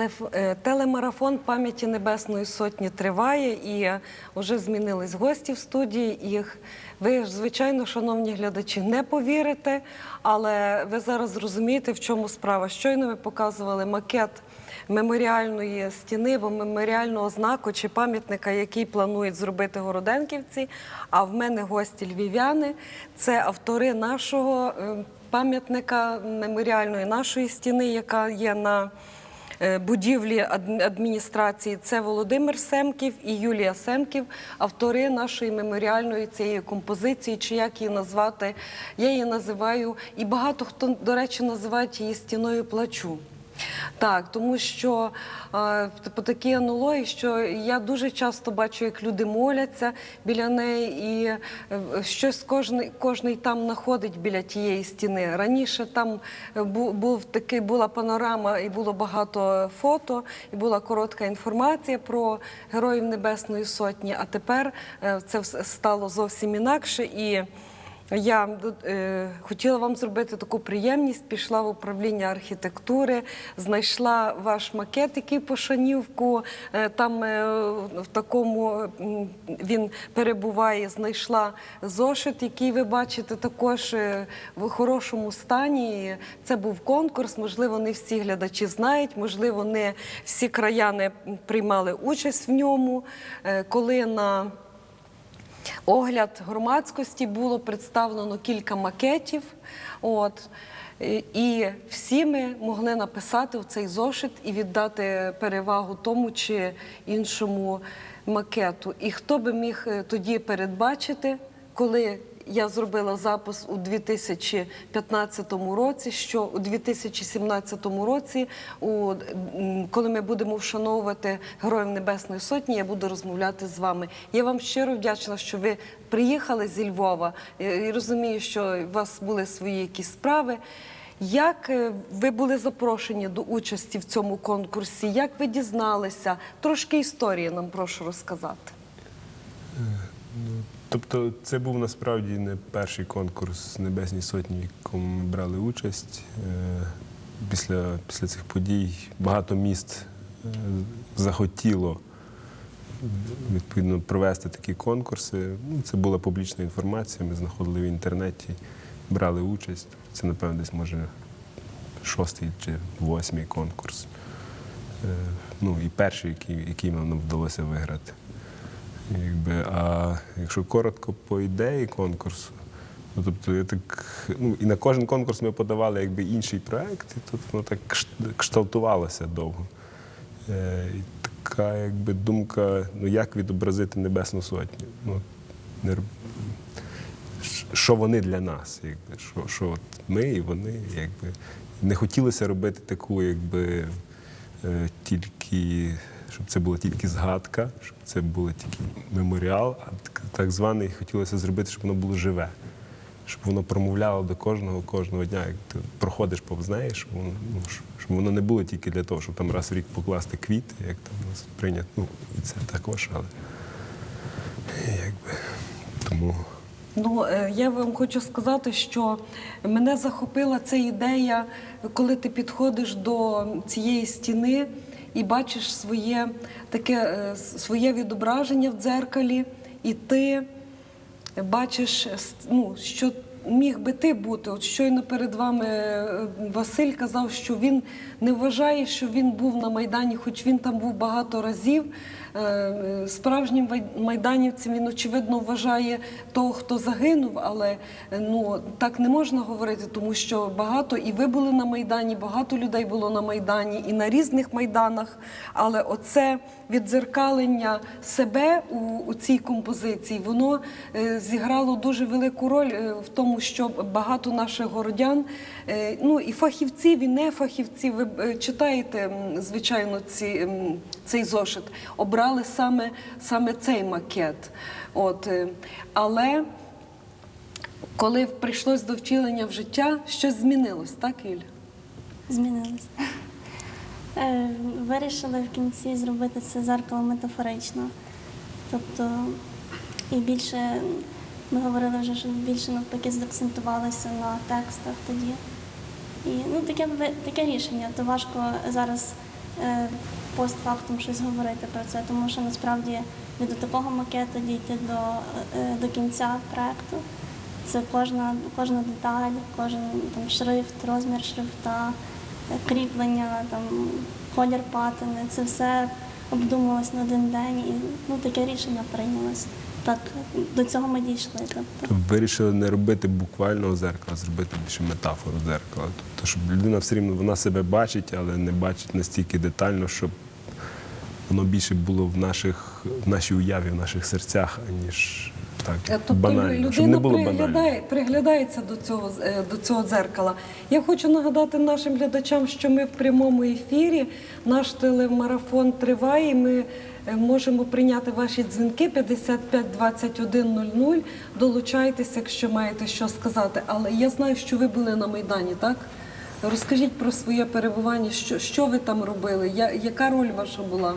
Е, Телемарафон пам'яті Небесної Сотні триває і вже змінились гості в студії. Їх ви звичайно, шановні глядачі, не повірите, але ви зараз зрозумієте, в чому справа. Щойно ми показували макет меморіальної стіни або меморіального знаку чи пам'ятника, який планують зробити городенківці. А в мене гості львів'яни. Це автори нашого е, пам'ятника меморіальної нашої стіни, яка є на е, будівлі ад- адміністрації. Це Володимир Семків і Юлія Семків, автори нашої меморіальної цієї композиції, чи як її назвати. Я її називаю, і багато хто, до речі, називають її стіною плачу. Так, тому що е, по такій аналогії, що я дуже часто бачу, як люди моляться біля неї, і е, щось кожний, кожний там знаходить біля тієї стіни. Раніше там е, бу- був такий, була панорама, і було багато фото, і була коротка інформація про героїв Небесної Сотні. А тепер е, це стало зовсім інакше. І я е, хотіла вам зробити таку приємність. Пішла в управління архітектури, знайшла ваш макет, який по Шанівку. е, там е, в такому він перебуває. Знайшла зошит, який ви бачите також е, в хорошому стані. Це був конкурс. Можливо, не всі глядачі знають, можливо, не всі краяни приймали участь в ньому. Е, Коли на огляд громадськості було представлено кілька макетів. От. І- всі ми могли написати в цей зошит і віддати перевагу тому чи іншому макету. І хто би міг е, тоді передбачити, коли я зробила запис у 2015 році, що у 2017 році, коли ми будемо вшановувати Героїв Небесної Сотні, я буду розмовляти з вами. Я вам щиро вдячна, що ви приїхали зі Львова і, розумію, що у вас були свої якісь справи. Як е, ви були запрошені до участі в цьому конкурсі? Як ви дізналися? Трошки історії нам прошу розказати. Тобто це був насправді не перший конкурс Небесній Сотні, в якому ми брали участь. Е, Після, після цих подій багато міст е, захотіло відповідно провести такі конкурси. Ну, це була публічна інформація, ми знаходили в інтернеті, брали участь. Це, напевно, десь може шостий чи восьмий конкурс. Е, Ну і перший, який, який нам вдалося виграти. Якби, а якщо коротко по ідеї конкурсу, ну, тобто я так, ну, і на кожен конкурс ми подавали якби інший проект, і тут воно так кшталтувалося довго. Е, і така якби думка, ну як відобразити Небесну Сотню? Ну, не, що вони для нас, якби, що, що от ми і вони, якби. Не хотілося робити таку, якби е, тільки, щоб це була тільки згадка, щоб це було тільки меморіал, а так, званий хотілося зробити, щоб воно було живе. Щоб воно промовляло до кожного кожного дня, як ти проходиш повз неї, щоб воно, ну, щоб- щоб воно не було тільки для того, щоб там раз в рік покласти квіти, як там у нас прийнято. Ну, і це також, але якби тому. Ну, е, я вам хочу сказати, що мене захопила ця ідея, коли ти підходиш до цієї стіни і бачиш своє таке е, своє відображення в дзеркалі, і ти бачиш, ну, що міг би ти бути. От щойно перед вами е, Василь казав, що він не вважає, що він був на Майдані, хоч він там був багато разів. Е, е, Справжнім майданівцем він, очевидно, вважає того, хто загинув, але е, ну, так не можна говорити, тому що багато і ви були на Майдані, багато людей було на Майдані і на різних майданах. Але оце віддзеркалення себе у, у цій композиції, воно е, зіграло дуже велику роль в тому, що багато наших городян, е, ну і фахівців, і не фахівців, ви е, читаєте, звичайно, ці, цей зошит, обрали саме, саме цей макет. От, е, але коли прийшлось до втілення в життя, щось змінилось, так, Юля? Змінилось. Е, Вирішили в кінці зробити це зеркало метафорично. Тобто, і більше ми говорили вже, що більше навпаки закцентувалися на текстах тоді. І ну, таке, таке рішення, то важко зараз е, постфактум щось говорити про це, тому що насправді від такого макету дійти до, е, до кінця проекту. Це кожна, кожна деталь, кожен там, шрифт, розмір шрифта, кріплення, там, колір патини. Це все обдумувалось на один день і ну, таке рішення прийнялось. Так, до цього ми дійшли. Тобто. Вирішили не робити буквального зеркала, а зробити більше метафору зеркала. Тобто, щоб людина все рівно вона себе бачить, але не бачить настільки детально, щоб воно більше було в наших в нашій уяві, в наших серцях, аніж так Тобто банально. Щоб не було банально. приглядає, приглядається до цього, е, до цього дзеркала. Я хочу нагадати нашим глядачам, що ми в прямому ефірі. Наш телемарафон триває. і Ми е, можемо прийняти ваші дзвінки 55 21 00. Долучайтеся, якщо маєте що сказати. Але я знаю, що ви були на Майдані, так? Розкажіть про своє перебування, що, що ви там робили, я, яка роль ваша була?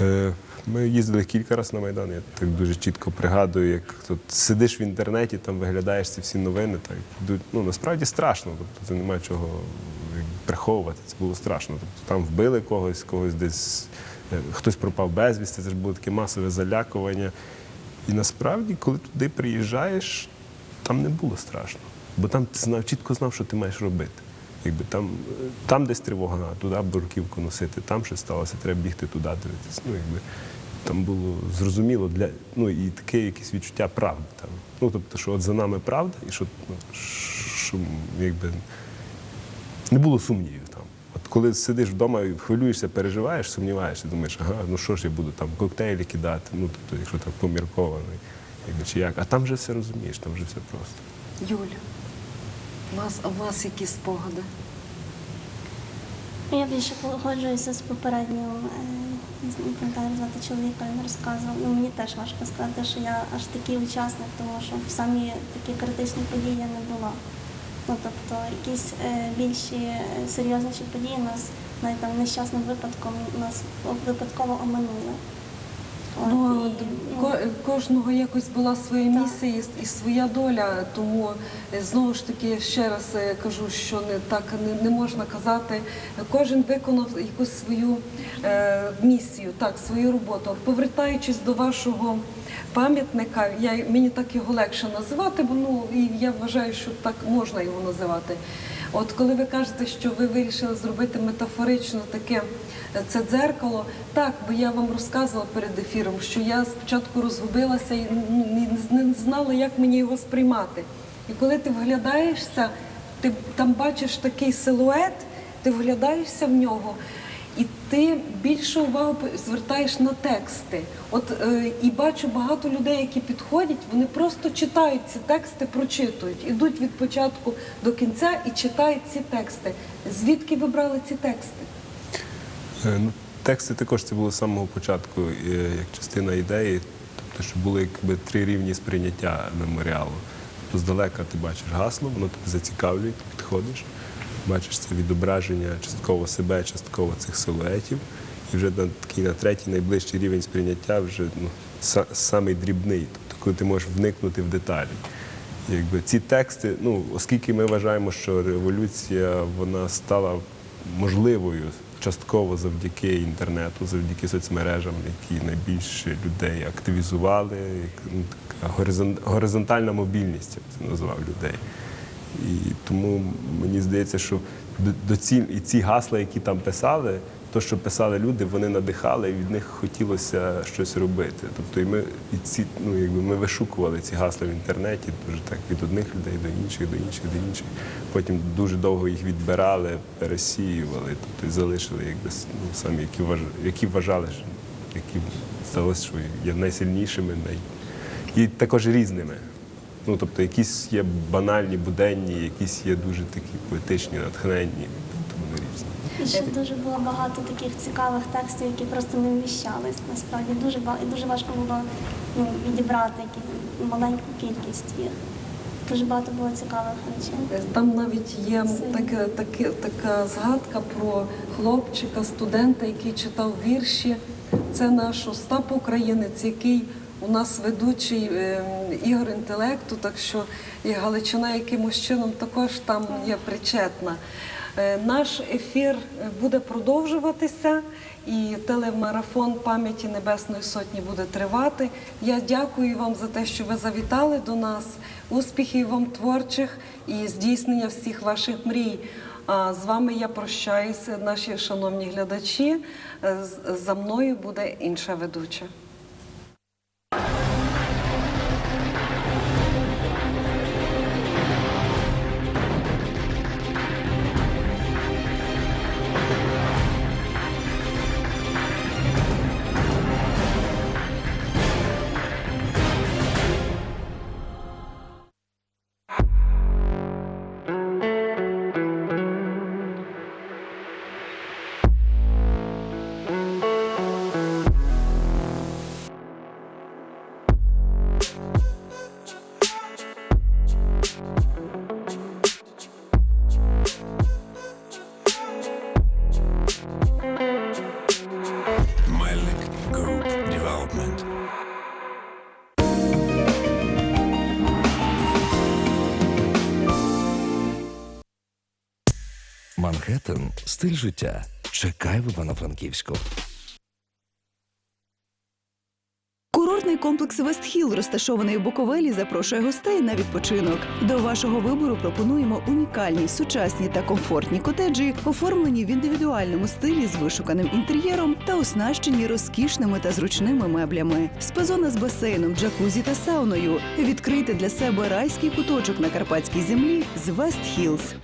Е, Ми їздили кілька разів на Майдан. Я так дуже чітко пригадую, як тут сидиш в інтернеті, там виглядаєш ці всі новини. Так. Ну насправді страшно. Тобто це немає чого приховувати. Це було страшно. Тобто там вбили когось, когось десь е, хтось пропав безвісти. Це ж було таке масове залякування. І насправді, коли туди приїжджаєш, там не було страшно. Бо там ти знав, чітко знав, що ти маєш робити. Якби там, там десь тривога, туди бурківку носити, там щось сталося, треба бігти туди дивитися. Ну, якби, там було зрозуміло для ну і таке якесь відчуття правди там. Ну тобто, що от за нами правда, і що, ну, що якби не було сумнівів там. От коли сидиш вдома і хвилюєшся, переживаєш, сумніваєшся, думаєш, ага, ну що ж я буду там коктейлі кидати, ну тобто, якщо так помірковано, якби чи як. А там вже все розумієш, там вже все просто. Юля, у вас, у вас які спогади? Я більше погоджуюся з попереднім, е, звати чоловіка, він розказував. Ну, мені теж важко сказати, що я аж такий учасник, тому що в самі такі критичні події не була. Ну, тобто якісь е, більші е, серйозніші події нас навіть там нещасним випадком нас випадково оминули. Ну, ко- кожного якось була своя місія і, і своя доля. Тому е, знову ж таки ще раз е, кажу, що не так не, не можна казати. Кожен виконав якусь свою е, місію, так, свою роботу. Повертаючись до вашого пам'ятника, я мені так його легше називати, бо ну і я вважаю, що так можна його називати. От коли ви кажете, що ви вирішили зробити метафорично таке е, це дзеркало, так, бо я вам розказувала перед ефіром, що я спочатку розгубилася і ну, не, не знала, як мені його сприймати. І коли ти вглядаєшся, ти там бачиш такий силует, ти вглядаєшся в нього. Ти більше увагу звертаєш на тексти. От е, і бачу багато людей, які підходять, вони просто читають ці тексти, прочитують, ідуть від початку до кінця і читають ці тексти. Звідки ви брали ці тексти? Е, Ну, тексти також це було з самого початку е, як частина ідеї, тобто, що були якби три рівні сприйняття меморіалу. Тобто здалека ти бачиш гасло, воно тебе зацікавлює, ти підходиш, бачиш це відображення частково себе, частково цих силуетів. І вже на такий на третій найближчий рівень сприйняття вже ну, са- самий дрібний, тобто коли ти можеш вникнути в деталі. Якби ці тексти, ну оскільки ми вважаємо, що революція вона стала можливою частково завдяки інтернету, завдяки соцмережам, які найбільше людей активізували, як, ну, така горизон- горизонтальна мобільність, я це назвав людей. І тому мені здається, що до, до і ці гасла, які там писали, то, що писали люди, вони надихали, і від них хотілося щось робити. Тобто, і ми і ці, ну, якби ми вишукували ці гасла в інтернеті, дуже так від одних людей до інших, до інших, до інших. Потім дуже довго їх відбирали, пересіювали, тобто і залишили якби ну, самі, які вваж, які вважали, які здалося, що є найсильнішими, най... і також різними. Ну, тобто якісь є банальні, буденні, якісь є дуже такі поетичні, натхненні, тобто вони різні. І ще дуже було багато таких цікавих текстів, які просто не вміщались. Насправді дуже і дуже важко було ну, відібрати які- маленьку кількість їх. Дуже багато було цікавих речей. Там навіть є таке, таке, така згадка про хлопчика, студента, який читав вірші. Це наш Остап Українець, який у нас ведучий е, ігор інтелекту, так що і Галичина якимось чином також там є причетна. Е, Наш ефір буде продовжуватися, і телемарафон пам'яті Небесної Сотні буде тривати. Я дякую вам за те, що ви завітали до нас. Успіхів вам творчих і здійснення всіх ваших мрій. А з вами я прощаюся, наші шановні глядачі. Е, За мною буде інша ведуча. Манхеттен стиль життя. Чекай в Івано-Франківську. Курортний комплекс Вестхіл, розташований у Буковелі, запрошує гостей на відпочинок. До вашого вибору пропонуємо унікальні, сучасні та комфортні котеджі, оформлені в індивідуальному стилі з вишуканим інтер'єром та оснащені розкішними та зручними меблями. Спазона з басейном, джакузі та сауною. Відкрийте для себе райський куточок на карпатській землі з Вест Хілз.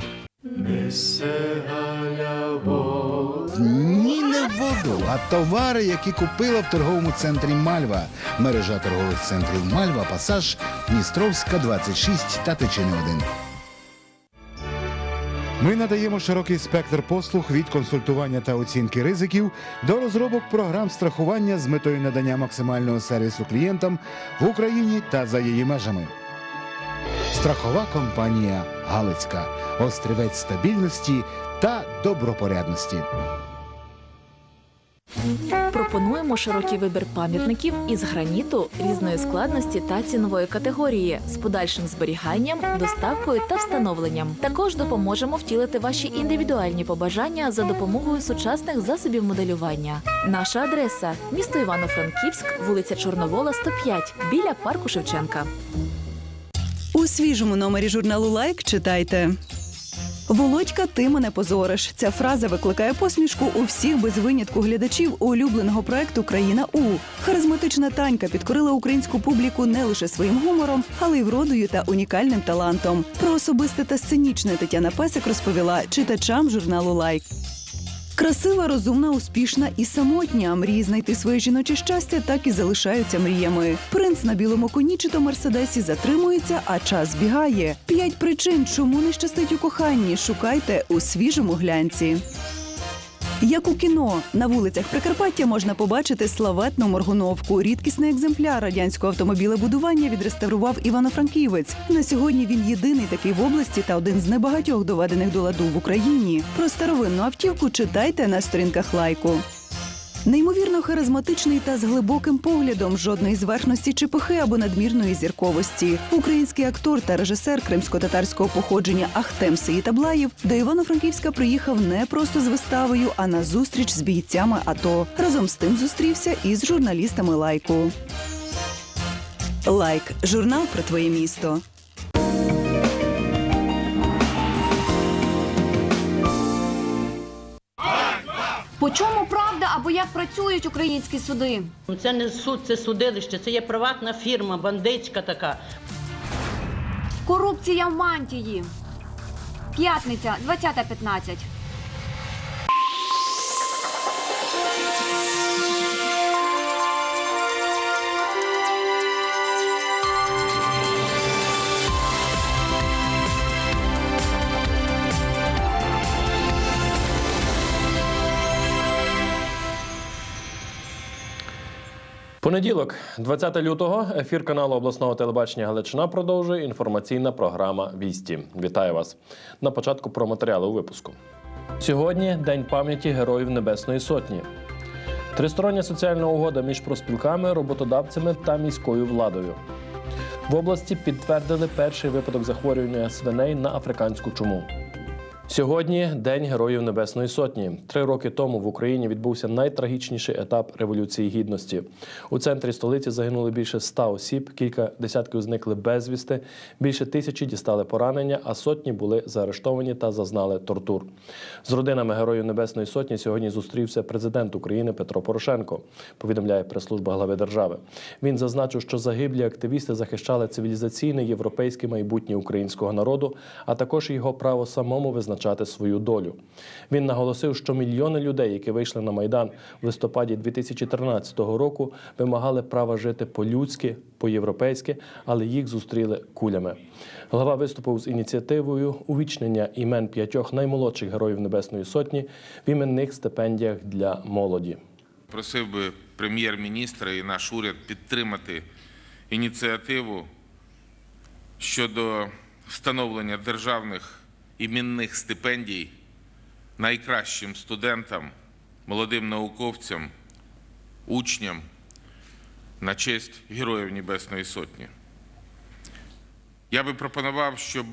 Ні, не воду, а товари, які купила в торговому центрі Мальва. Мережа торгових центрів Мальва, Пасаж, Дністровська, 26 та Тичини 1. Ми надаємо широкий спектр послуг від консультування та оцінки ризиків до розробок програм страхування з метою надання максимального сервісу клієнтам в Україні та за її межами. Страхова компанія Галицька. Острівець стабільності та добропорядності. Пропонуємо широкий вибір пам'ятників із граніту різної складності та цінової категорії з подальшим зберіганням, доставкою та встановленням. Також допоможемо втілити ваші індивідуальні побажання за допомогою сучасних засобів моделювання. Наша адреса місто Івано-Франківськ, вулиця Чорновола, 105, біля парку Шевченка. У свіжому номері журналу Лайк читайте. Володька, ти мене позориш. Ця фраза викликає посмішку у всіх без винятку глядачів улюбленого проекту Країна У. Харизматична танька підкорила українську публіку не лише своїм гумором, але й вродою та унікальним талантом. Про особисте та сценічне Тетяна Песик розповіла читачам журналу Лайк. Красива, розумна, успішна і самотня. Мрії знайти своє жіноче щастя так і залишаються мріями. Принц на білому коні чи то мерседесі затримується, а час збігає. П'ять причин, чому не щастить у коханні. Шукайте у свіжому глянці. Як у кіно на вулицях Прикарпаття можна побачити славетну моргуновку. Рідкісний екземпляр радянського автомобілебудування відреставрував Івано-Франківець. На сьогодні він єдиний такий в області та один з небагатьох доведених до ладу в Україні. Про старовинну автівку читайте на сторінках лайку. Неймовірно харизматичний та з глибоким поглядом, жодної зверхності чи пихи або надмірної зірковості. Український актор та режисер кримсько-татарського походження Ахтем Сеїтаблаєв до Івано-Франківська приїхав не просто з виставою, а на зустріч з бійцями АТО. Разом з тим зустрівся і з журналістами лайку. Лайк журнал про твоє місто. Або як працюють українські суди? Ну, Це не суд, це судилище, це є приватна фірма, бандитська така. Корупція в мантії. П'ятниця, 20.15. Понеділок, 20 лютого, ефір каналу обласного телебачення Галичина продовжує інформаційна програма Вісті. Вітаю вас. На початку про матеріали у випуску. Сьогодні День пам'яті Героїв Небесної Сотні. Тристороння соціальна угода між проспілками, роботодавцями та міською владою. В області підтвердили перший випадок захворювання свиней на африканську чуму. Сьогодні День Героїв Небесної Сотні. Три роки тому в Україні відбувся найтрагічніший етап Революції Гідності. У центрі столиці загинули більше ста осіб, кілька десятків зникли безвісти, більше тисячі дістали поранення, а сотні були заарештовані та зазнали тортур. З родинами Героїв Небесної Сотні сьогодні зустрівся президент України Петро Порошенко. Повідомляє прес-служба глави держави. Він зазначив, що загиблі активісти захищали цивілізаційне європейське майбутнє українського народу, а також його право самому визначати свою долю. Він наголосив, що мільйони людей, які вийшли на майдан в листопаді 2013 року, вимагали права жити по-людськи, по-європейськи, але їх зустріли кулями. Глава виступив з ініціативою увічнення імен п'ятьох наймолодших героїв Небесної Сотні в іменних стипендіях для молоді. Просив би прем'єр-міністра і наш уряд підтримати ініціативу щодо встановлення державних іменних стипендій найкращим студентам, молодим науковцям, учням на честь Героїв Небесної Сотні. Я би пропонував, щоб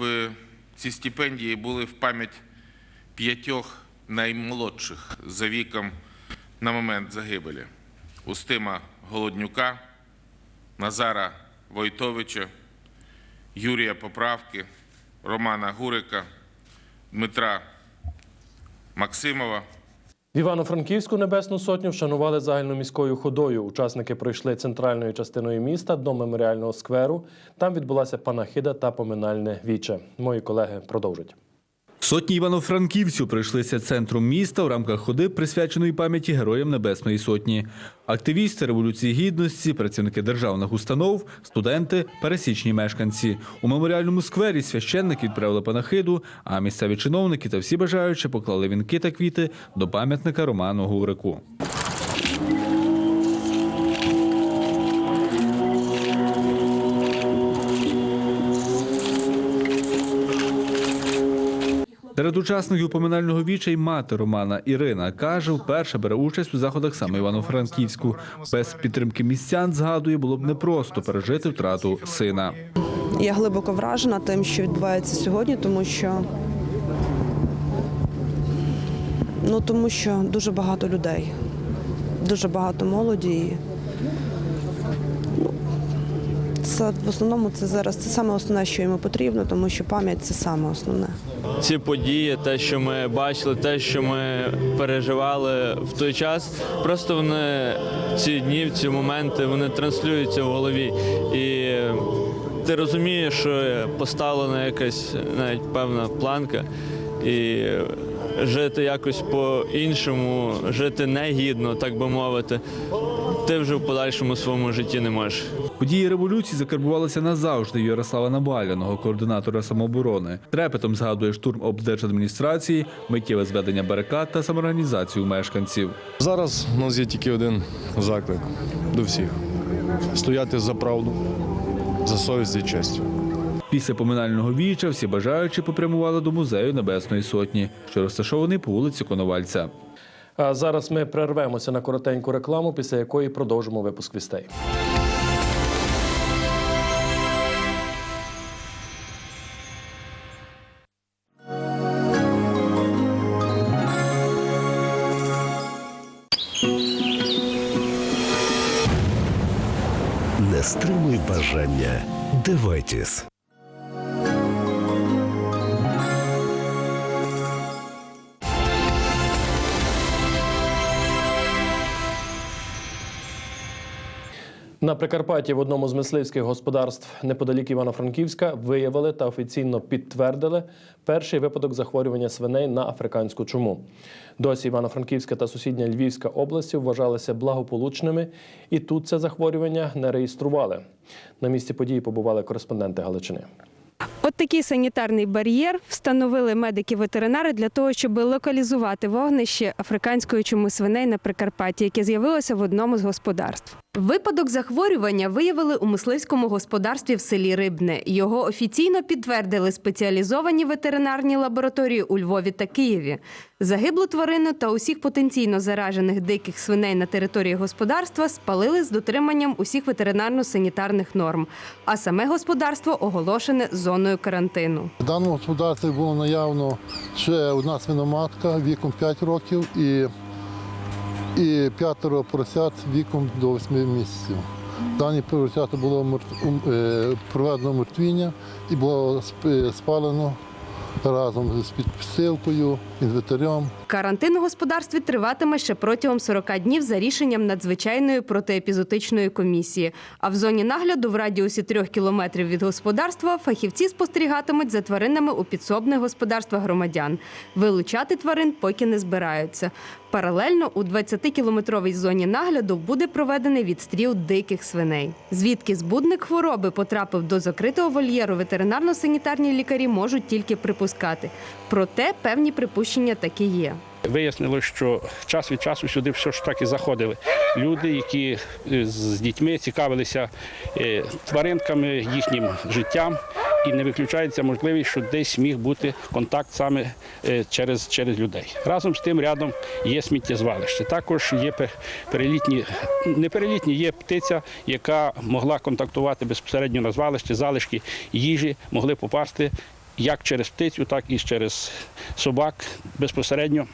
ці стипендії були в пам'ять п'ятьох наймолодших за віком на момент загибелі Устима Голоднюка, Назара Войтовича, Юрія Поправки, Романа Гурика, Дмитра Максимова. В Івано-Франківську Небесну Сотню вшанували загальноміською ходою. Учасники пройшли центральною частиною міста до меморіального скверу. Там відбулася панахида та поминальне віче. Мої колеги продовжать. Сотні івано-франківців прийшлися центром міста в рамках ходи, присвяченої пам'яті Героям Небесної Сотні. Активісти Революції Гідності, працівники державних установ, студенти, пересічні мешканці. У меморіальному сквері священники відправили панахиду, а місцеві чиновники та всі бажаючі поклали вінки та квіти до пам'ятника Роману Гурику. Учасників поминального віча й мати Романа Ірина каже, вперше бере участь у заходах саме Івано-Франківську. Без підтримки містян згадує, було б непросто пережити втрату сина. Я глибоко вражена тим, що відбувається сьогодні, тому що ну тому що дуже багато людей, дуже багато молоді. Ну, це в основному це зараз це саме основне, що йому потрібно, тому що пам'ять це саме основне. Ці події, те, що ми бачили, те, що ми переживали в той час, просто вони ці дні, ці моменти вони транслюються в голові. І ти розумієш, що поставлена якась навіть певна планка, і жити якось по-іншому, жити негідно, так би мовити, ти вже в подальшому своєму житті не можеш. Події революції закарбувалися назавжди Ярослава Набаляного, координатора самооборони. Трепетом згадує штурм облдержадміністрації, миттєве зведення барикад та самоорганізацію мешканців. Зараз у нас є тільки один заклик до всіх: стояти за правду, за совість і честь. Після поминального віча всі бажаючі попрямували до музею Небесної Сотні, що розташований по вулиці Коновальця. Зараз ми перервемося на коротеньку рекламу, після якої продовжимо випуск вістей. Не стримуй бажання. Дивайтесь. На Прикарпатті в одному з мисливських господарств неподалік Івано-Франківська виявили та офіційно підтвердили перший випадок захворювання свиней на африканську чуму. Досі Івано-Франківська та сусідня Львівська області вважалися благополучними, і тут це захворювання не реєстрували. На місці події побували кореспонденти Галичини. От такий санітарний бар'єр встановили медики-ветеринари для того, щоб локалізувати вогнище африканської чуми свиней на Прикарпатті, яке з'явилося в одному з господарств. Випадок захворювання виявили у мисливському господарстві в селі Рибне. Його офіційно підтвердили спеціалізовані ветеринарні лабораторії у Львові та Києві. Загиблу тварину та усіх потенційно заражених диких свиней на території господарства спалили з дотриманням усіх ветеринарно-санітарних норм. А саме господарство оголошене зоною карантину. В даному господарстві було наявно ще одна свиноматка віком 5 років і, і п'ятеро поросят віком до 8 місяців. Дані поросята було е, проведено мертвіння і було спалено разом з підсилкою, інвентарем. Карантин у господарстві триватиме ще протягом 40 днів за рішенням надзвичайної протиепізотичної комісії. А в зоні нагляду в радіусі трьох кілометрів від господарства фахівці спостерігатимуть за тваринами у підсобних господарствах громадян. Вилучати тварин поки не збираються. Паралельно у 20-кілометровій зоні нагляду буде проведений відстріл диких свиней. Звідки збудник хвороби потрапив до закритого вольєру, ветеринарно-санітарні лікарі можуть тільки припускати. Проте певні припущення таки є. Вияснилось, що час від часу сюди все ж таки заходили люди, які е, з дітьми цікавилися е, тваринками, їхнім життям, і не виключається можливість, що десь міг бути контакт саме е, через, через людей. Разом з тим рядом є сміттєзвалище. Також є перелітні, не перелітні, є птиця, яка могла контактувати безпосередньо на звалище, залишки їжі могли попасти як через птицю, так і через собак безпосередньо.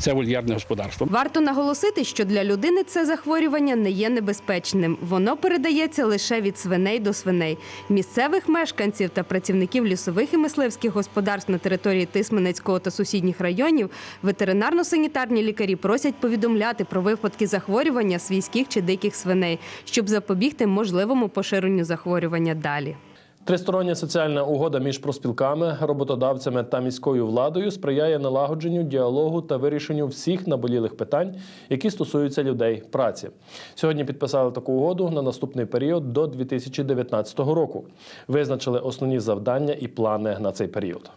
Це вольєрне господарство. Варто наголосити, що для людини це захворювання не є небезпечним. Воно передається лише від свиней до свиней. Місцевих мешканців та працівників лісових і мисливських господарств на території Тисменецького та сусідніх районів ветеринарно-санітарні лікарі просять повідомляти про випадки захворювання свійських чи диких свиней, щоб запобігти можливому поширенню захворювання далі. Тристороння соціальна угода між проспілками, роботодавцями та міською владою сприяє налагодженню діалогу та вирішенню всіх наболілих питань, які стосуються людей праці. Сьогодні підписали таку угоду на наступний період до 2019 року. Визначили основні завдання і плани на цей період.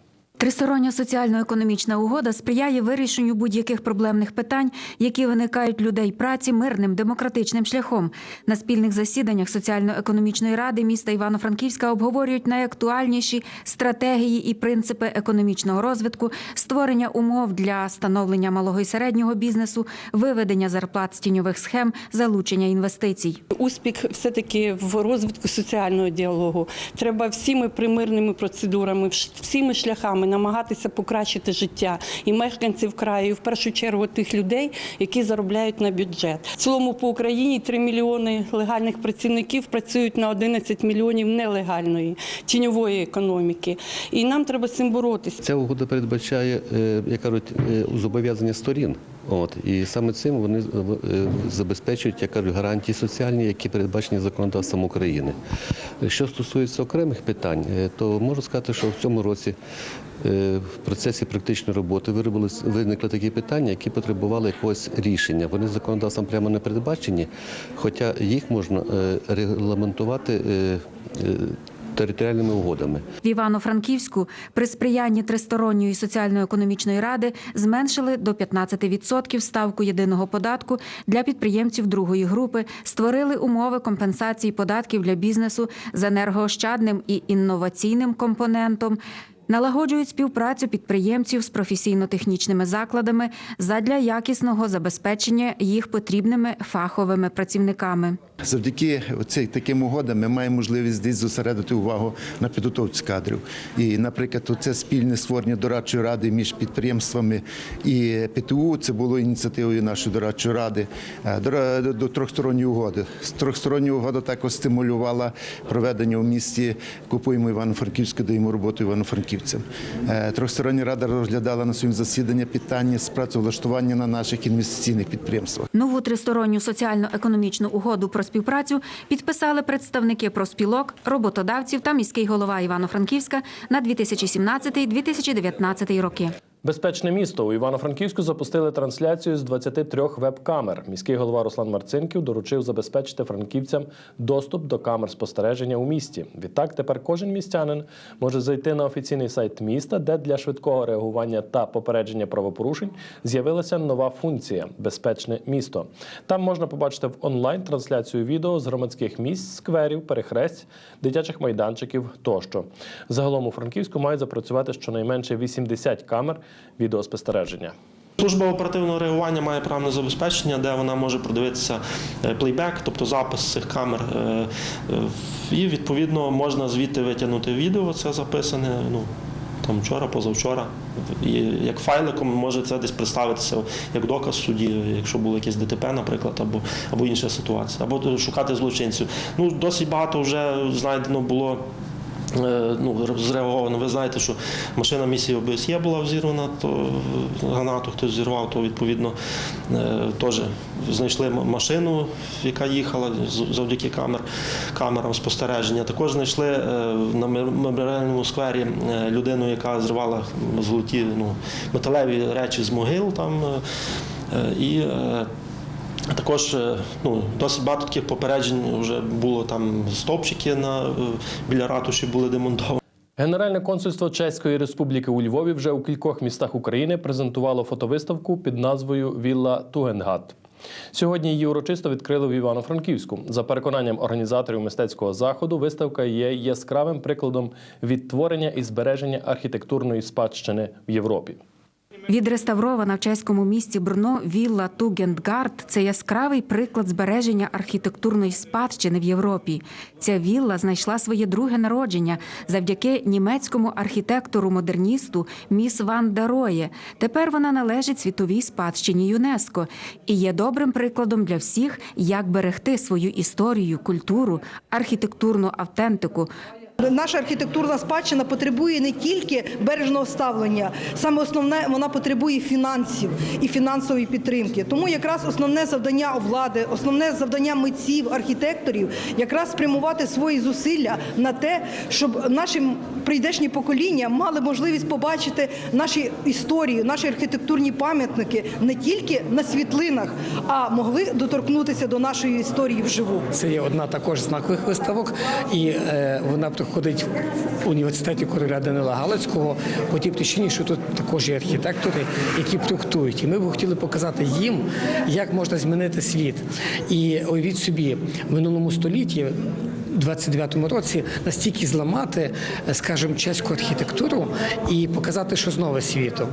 Тристороння соціально-економічна угода сприяє вирішенню будь-яких проблемних питань, які виникають людей праці мирним демократичним шляхом. На спільних засіданнях соціально-економічної ради міста Івано-Франківська обговорюють найактуальніші стратегії і принципи економічного розвитку, створення умов для становлення малого і середнього бізнесу, виведення зарплат з тіньових схем, залучення інвестицій. Успіх все-таки в розвитку соціального діалогу. Треба всіми примирними процедурами, всіми шляхами намагатися покращити життя і мешканців краю, і в першу чергу тих людей, які заробляють на бюджет. В цілому по Україні 3 мільйони легальних працівників працюють на 11 мільйонів нелегальної тіньової економіки. І нам треба з цим боротися. Ця угода передбачає, е, як кажуть, е, зобов'язання сторін. От і саме цим вони е, забезпечують, як кажуть, гарантії соціальні, які передбачені законодавством України. Що стосується окремих питань, то можу сказати, що в цьому році в процесі практичної роботи виникли такі питання, які потребували якогось рішення. Вони законодавством прямо не передбачені, хоча їх можна е, регламентувати. е, е, Територіальними угодами В Івано-Франківську при сприянні тристоронньої соціально-економічної ради зменшили до 15% ставку єдиного податку для підприємців другої групи, створили умови компенсації податків для бізнесу з енергоощадним і інноваційним компонентом. Налагоджують співпрацю підприємців з професійно-технічними закладами задля якісного забезпечення їх потрібними фаховими працівниками. Завдяки цим таким угодам ми маємо можливість десь зосередити увагу на підготовці кадрів. І, наприклад, це спільне створення дорадчої ради між підприємствами і ПТУ. Це було ініціативою нашої дорадчої ради е, до, трьохсторонньої угоди. Трьохстороння угода також стимулювала проведення у місті Купуємо Івано-Франківську, даємо роботу івано-франківцям. Е, Трьохстороння рада розглядала на своїм засіданні питання з працевлаштування на наших інвестиційних підприємствах. Нову тристоронню соціально-економічну угоду про співпрацю підписали представники профспілок, роботодавців та міський голова Івано-Франківська на 2017-2019 роки. Безпечне місто у Івано-Франківську запустили трансляцію з 23 веб-камер. Міський голова Руслан Марцинків доручив забезпечити франківцям доступ до камер спостереження у місті. Відтак, тепер кожен містянин може зайти на офіційний сайт міста, де для швидкого реагування та попередження правопорушень з'явилася нова функція безпечне місто. Там можна побачити в онлайн трансляцію відео з громадських місць, скверів, перехресть, дитячих майданчиків тощо. Загалом у Франківську мають запрацювати щонайменше 80 камер відеоспостереження. Служба оперативного реагування має програмне забезпечення, де вона може продивитися е, плейбек, тобто запис цих камер. е, е, І відповідно можна звідти витягнути відео, це записане. Ну, там вчора, позавчора, і як файликом може це десь представитися як доказ суді, якщо було якесь ДТП, наприклад, або, або інша ситуація, або шукати злочинців. Ну, досить багато вже знайдено було. Е, Ну, зреаговано. Ви знаєте, що машина місії ОБСЄ була взірвана, то гранату хтось зірвав, то відповідно е, теж знайшли машину, яка їхала завдяки камер, камерам спостереження. Також знайшли е, на меморіальному сквері людину, яка зривала золоті ну, металеві речі з могил там. І також е, ну, досить багато таких попереджень вже було там стовпчики на, е, біля ратуші були демонтовані. Генеральне консульство Чеської Республіки у Львові вже у кількох містах України презентувало фотовиставку під назвою Вілла Тугенгат. Сьогодні її урочисто відкрили в Івано-Франківську. За переконанням організаторів мистецького заходу, виставка є яскравим прикладом відтворення і збереження архітектурної спадщини в Європі. Відреставрована в чеському місті Брно вілла Тугендгард – це яскравий приклад збереження архітектурної спадщини в Європі. Ця вілла знайшла своє друге народження завдяки німецькому архітектору-модерністу Міс Ван Дароє. Тепер вона належить світовій спадщині ЮНЕСКО і є добрим прикладом для всіх, як берегти свою історію, культуру, архітектурну автентику. Наша архітектурна спадщина потребує не тільки бережного ставлення, саме основне вона потребує фінансів і фінансової підтримки. Тому якраз основне завдання влади, основне завдання митців, архітекторів якраз спрямувати свої зусилля на те, щоб наші прийдешні покоління мали можливість побачити наші історії, наші архітектурні пам'ятники не тільки на світлинах, а могли доторкнутися до нашої історії вживу. Це є одна також знакових виставок, і е, вона проходить в університеті короля Данила Галицького по тій причині, що тут також є архітектори, які проектують. І ми б хотіли показати їм, як можна змінити світ. І уявіть собі, в минулому столітті. 29-му році настільки зламати, е, скажімо, чеську архітектуру і показати щось нове світу.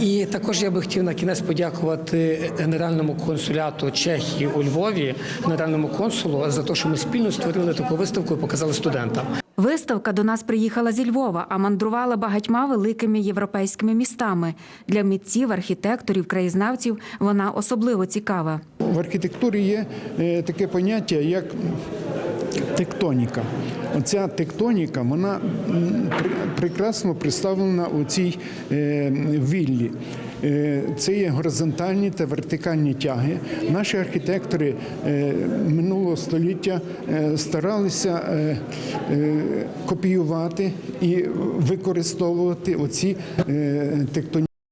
І також я би хотів на кінець подякувати генеральному консуляту Чехії у Львові, генеральному консулу за те, що ми спільно створили таку виставку і показали студентам. Виставка до нас приїхала зі Львова, а мандрувала багатьма великими європейськими містами. Для митців, архітекторів, краєзнавців вона особливо цікава. В архітектурі є е, таке поняття, як тектоніка. Оця тектоніка, вона прекрасно представлена у цій е, віллі. Е, Це є горизонтальні та вертикальні тяги. Наші архітектори е, минулого століття старалися копіювати і використовувати оці тектоніки.